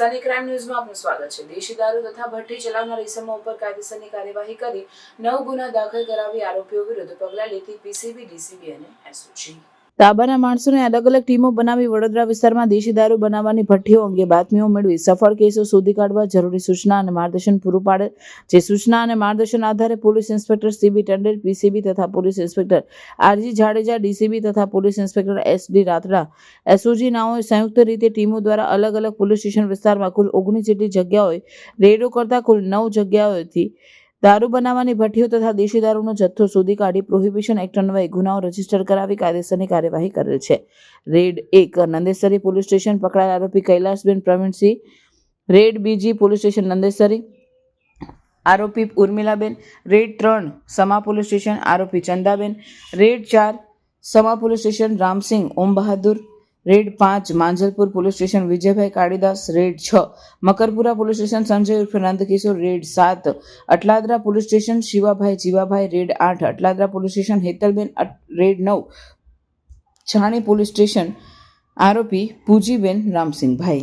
Sunny crime ન્યૂઝમાં આપનું સ્વાગત છે. દેશી દારૂ તથા ભઠ્ઠી ચલાવનાર ઇસમો ઉપર કાયદેસરની કાર્યવાહી કરી નવ ગુના દાખલ કરાવી આરોપીઓ વિરુદ્ધ પગલાં લેતી પીસીબી, ડીસીબી અને એસઓજી. તાબાના માણસોને અલગ અલગ ટીમો બનાવી વડોદરા વિસ્તારમાં દેશી દારૂ બનાવવાની ભઠ્ઠીઓ અંગે બાતમીઓ મેળવી. સફળ કેસો શોધી કાઢવા જરૂરી સૂચના અને માર્ગદર્શન પૂરું પાડે. જે સૂચના અને માર્ગદર્શન આધારે police inspector CB Tandel PCB તથા police inspector RG Jadeja, DCB તથા police inspector S D Ratada SOG નાઓએ સંયુક્ત રીતે ટીમો દ્વારા અલગ અલગ પોલીસ સ્ટેશન વિસ્તારમાં કુલ ઓગણીસ જેટલી જગ્યાઓએ રેડો કરતા કુલ નવ જગ્યાઓએથી દારૂ બનાવવાની ભઠ્ઠીઓ તથા દેશી દારૂનો જથ્થો શોધી કાઢી પ્રોહિબિશન એક્ટ અન્વયે ગુનાઓ રજિસ્ટર કરાવી કાયદેસરની કાર્યવાહી કરેલ છે. રેડ એક નંદેસરી પોલીસ સ્ટેશન પકડાયેલ આરોપી કૈલાસબેન પ્રવીણસિંહ, રેડ બીજી પોલીસ સ્ટેશન નંદેસરી આરોપી ઉર્મિલાબેન, રેડ ત્રણ સમા પોલીસ સ્ટેશન આરોપી ચંદાબેન, રેડ ચાર Sama police station Ramsinh Om Bahadur raid પાંચ, Manjalpur police station, Vijaybhai Kalidas, raid છ. મકરપુરા પોલીસ સ્ટેશન, સંજય ઉર્ફે નંદકિશોર, રેડ સાત. Atladara police station, Shivabhai, Jivabhai, raid આઠ. Atladara police station, Hetalben raid નવ. Chhani police station, આરોપી પૂજીબેન રામસિંહભાઈ.